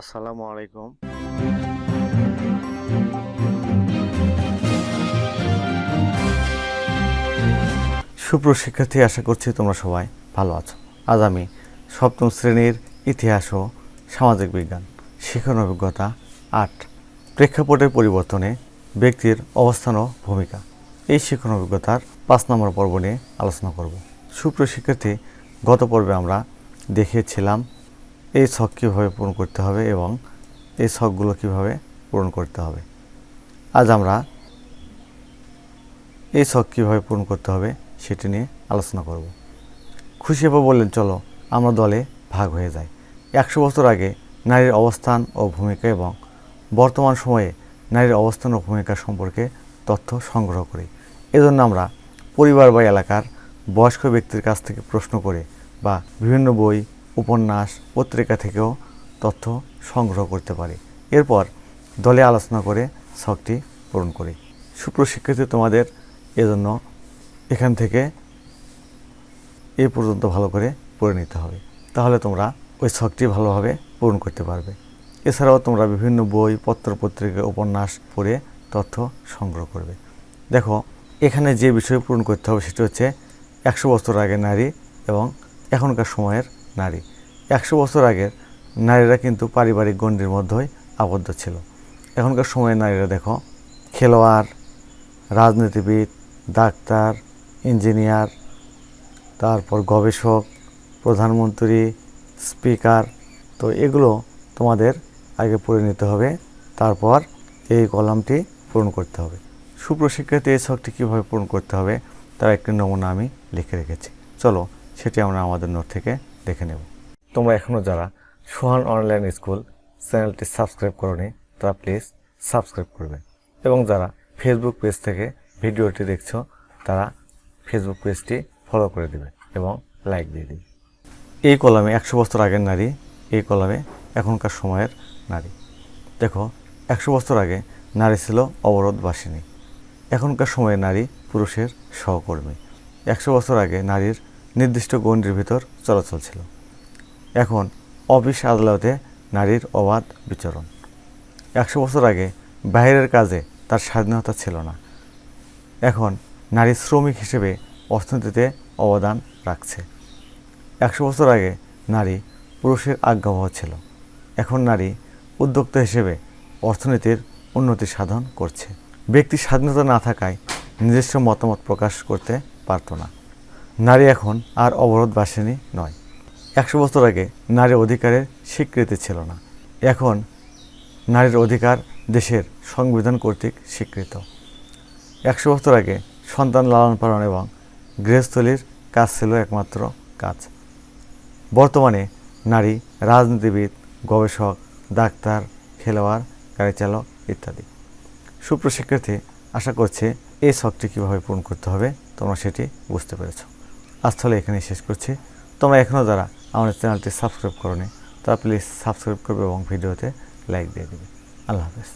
আসসালামু আলাইকুম। সুপ্রশিক্ষার্থী, আশা করছি তোমরা সবাই ভালো আছো। আজ আমি সপ্তম শ্রেণির ইতিহাস ও সামাজিক বিজ্ঞান, শিক্ষণ অভিজ্ঞতা আট প্রেক্ষাপটের পরিবর্তনে ব্যক্তির অবস্থান ও ভূমিকা। এই শিক্ষণ অভিজ্ঞতার পাঁচ নম্বর পর্ব নিয়ে আলোচনা করব। সুপ্রশিক্ষার্থী, গত পর্বে আমরা দেখিয়েছিলাম এই ছক কীভাবে পূরণ করতে হবে এবং এই ছকগুলো কীভাবে পূরণ করতে হবে? আজ আমরা এই ছক কীভাবে পূরণ করতে হবে সেটি নিয়ে আলোচনা করব। খুশি আপা বললেন, চলো, আমরা দলে ভাগ হয়ে যাই। একশো বছর আগে নারীর অবস্থান ও ভূমিকা এবং বর্তমান সময়ে নারীর অবস্থান ও ভূমিকা সম্পর্কে তথ্য সংগ্রহ করি। এজন্য আমরা পরিবার বা এলাকার বয়স্ক ব্যক্তির কাছ থেকে প্রশ্ন করে বা বিভিন্ন বই উপন্যাস, পত্রিকা থেকেও তথ্য সংগ্রহ করতে পারি। এরপর দলে আলোচনা করে শখটি পূরণ করি। সুপ্রশিক্ষিত তোমাদের এজন্য এখান থেকে এ পর্যন্ত ভালো করে পড়ে নিতে হবে। তাহলে তোমরা ওই শখটি ভালোভাবে পূরণ করতে পারবে। এছাড়াও তোমরা বিভিন্ন বই পত্র পত্রিকা উপন্যাস পড়ে তথ্য সংগ্রহ করবে। দেখো, এখানে যে বিষয় পূরণ করতে হবে সেটা হচ্ছে একশো বছর আগে নারী এবং এখনকার সময়ের নারী। একশো বছর আগের নারীরা কিন্তু পারিবারিক গণ্ডির মধ্যেই আবদ্ধ ছিল। এখনকার সময়ে নারীরা দেখো, খেলোয়াড়, রাজনীতিবিদ, ডাক্তার, ইঞ্জিনিয়ার, তারপর গবেষক, প্রধানমন্ত্রী, স্পিকার, তো এগুলো তোমাদের আগে পড়ে নিতে হবে, তারপর এই কলামটি পূরণ করতে হবে। সুপ্রশিক্ষিত এই শখটি কীভাবে পূরণ করতে হবে, তার একটি নমুনা আমি লিখে রেখেছি। চলো, সেটি আমরা আমাদের নোট থেকে দেখে নেব। তোমরা এখনও যারা সোহান অনলাইন স্কুল চ্যানেলটি সাবস্ক্রাইব করনি, তারা প্লিজ সাবস্ক্রাইব করবে। এবং যারা ফেসবুক পেজ থেকে ভিডিওটি দেখছ, তারা ফেসবুক পেজটি ফলো করে দেবে এবং লাইক দিয়ে দিবে। এই কলামে একশো বছর আগের নারী, এই কলামে এখনকার সময়ের নারী। দেখো, একশো বছর আগে নারী ছিল অবরোধবাসিনী। এখনকার সময়ে নারী পুরুষের সহকর্মী। একশো বছর আগে নারীর নির্দিষ্ট গণ্ডির ভিতর চলাচল ছিল। এখন অফিস আদালতে নারীর অবাধ বিচরণ। একশো বছর আগে বাইরের কাজে তার স্বাধীনতা ছিল না। এখন নারী শ্রমিক হিসেবে অর্থনীতিতে অবদান রাখছে। একশো বছর আগে নারী পুরুষের আজ্ঞাবহ ছিল। এখন নারী উদ্যোক্তা হিসেবে অর্থনীতির উন্নতি সাধন করছে। ব্যক্তির স্বাধীনতা না থাকায় নিজস্ব মতামত প্রকাশ করতে পারত না। নারী এখন আর অবরোধ বাসিনী নয়। একশো বছর আগে নারীর অধিকারের স্বীকৃতি ছিল না। এখন নারীর অধিকার দেশের সংবিধান কর্তৃক স্বীকৃত। একশো বছর আগে সন্তান লালন পালন এবং গৃহস্থলীর কাজ ছিল একমাত্র কাজ। বর্তমানে নারী, রাজনীতিবিদ, গবেষক, ডাক্তার, খেলোয়াড়, গাড়ি চালক ইত্যাদি। সুপ্রশিক্ষার্থী, আশা করছে এই শখটি কীভাবে পূরণ করতে হবে, তোমরা সেটি বুঝতে পেরেছ। আজ তাহলে এখানেই শেষ করছি। তোমরা এখনও যারা আমাদের চ্যানেলটি সাবস্ক্রাইব করো তারা প্লিজ সাবস্ক্রাইব করবে এবং ভিডিওতে লাইক দিয়ে দেবে। আল্লাহ হাফেজ।